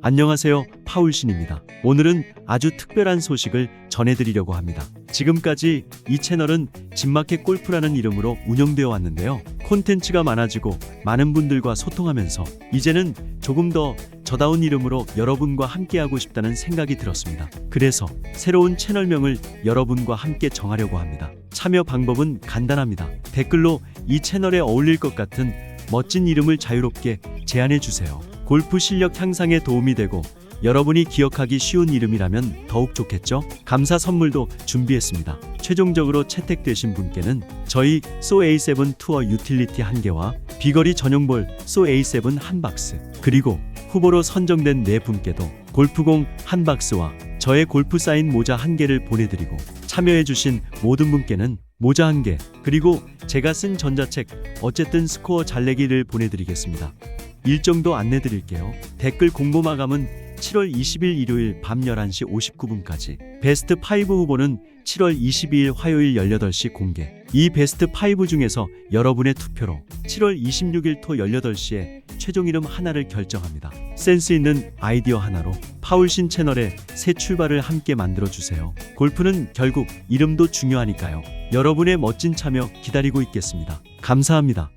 안녕하세요. 파울신입니다. 오늘은 아주 특별한 소식을 전해드리려고 합니다. 지금까지 이 채널은 진마켓 골프라는 이름으로 운영되어 왔는데요. 콘텐츠가 많아지고 많은 분들과 소통하면서 이제는 조금 더 저다운 이름으로 여러분과 함께하고 싶다는 생각이 들었습니다. 그래서 새로운 채널명을 여러분과 함께 정하려고 합니다. 참여 방법은 간단합니다. 댓글로 이 채널에 어울릴 것 같은 멋진 이름을 자유롭게 제안해 주세요. 골프 실력 향상에 도움이 되고 여러분이 기억하기 쉬운 이름이라면 더욱 좋겠죠? 감사 선물도 준비했습니다. 최종적으로 채택되신 분께는 저희 소 A7 투어 유틸리티 한 개와 비거리 전용볼 소 A7 한 박스 그리고 후보로 선정된 네 분께도 골프공 한 박스와 저의 골프 사인 모자 한 개를 보내드리고 참여해주신 모든 분께는 모자 한 개 그리고 제가 쓴 전자책 어쨌든 스코어 잘내기를 보내드리겠습니다. 일정도 안내 드릴게요. 댓글 공모 마감은 7월 20일 일요일 밤 11시 59분까지. 베스트 5 후보는 7월 22일 화요일 18시 공개. 이 베스트 5 중에서 여러분의 투표로 7월 26일 토 18시에 최종 이름 하나를 결정합니다. 센스 있는 아이디어 하나로 파울신 채널의 새 출발을 함께 만들어 주세요. 골프는 결국 이름도 중요하니까요. 여러분의 멋진 참여 기다리고 있겠습니다. 감사합니다.